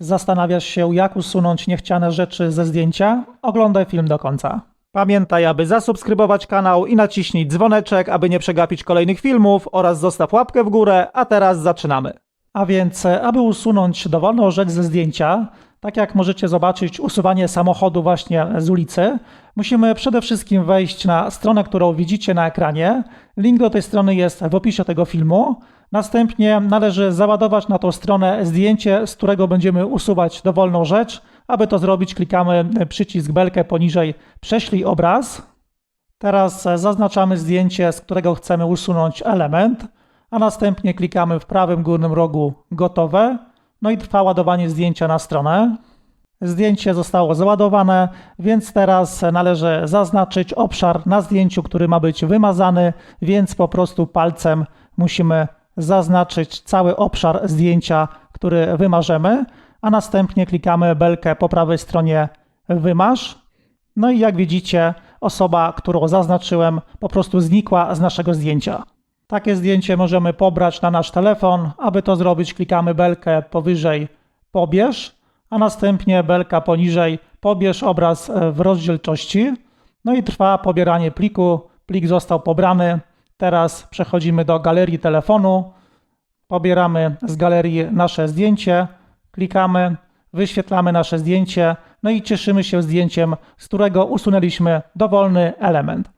Zastanawiasz się, jak usunąć niechciane rzeczy ze zdjęcia? Oglądaj film do końca. Pamiętaj, aby zasubskrybować kanał i naciśnij dzwoneczek, aby nie przegapić kolejnych filmów oraz zostaw łapkę w górę, a teraz zaczynamy. A więc, e, aby usunąć dowolną rzecz ze zdjęcia, tak jak możecie zobaczyć usuwanie samochodu właśnie z ulicy, musimy przede wszystkim wejść na stronę, którą widzicie na ekranie. Link do tej strony jest w opisie tego filmu. Następnie należy załadować na tą stronę zdjęcie, z którego będziemy usuwać dowolną rzecz. Aby to zrobić, klikamy przycisk belkę poniżej Prześlij obraz. Teraz zaznaczamy zdjęcie, z którego chcemy usunąć element, a następnie klikamy w prawym górnym rogu Gotowe. No i trwa ładowanie zdjęcia na stronę. Zdjęcie zostało załadowane, więc teraz należy zaznaczyć obszar na zdjęciu, który ma być wymazany, więc po prostu palcem musimy zaznaczyć cały obszar zdjęcia, który wymarzemy, a następnie klikamy belkę po prawej stronie Wymaż. No i jak widzicie, osoba, którą zaznaczyłem, po prostu znikła z naszego zdjęcia. Takie zdjęcie możemy pobrać na nasz telefon. Aby to zrobić, klikamy belkę powyżej Pobierz, a następnie belka poniżej Pobierz obraz e, w rozdzielczości. No i trwa pobieranie pliku. Plik został pobrany. Teraz przechodzimy do galerii telefonu. Pobieramy z galerii nasze zdjęcie, klikamy, wyświetlamy nasze zdjęcie, no i cieszymy się zdjęciem, z którego usunęliśmy dowolny element.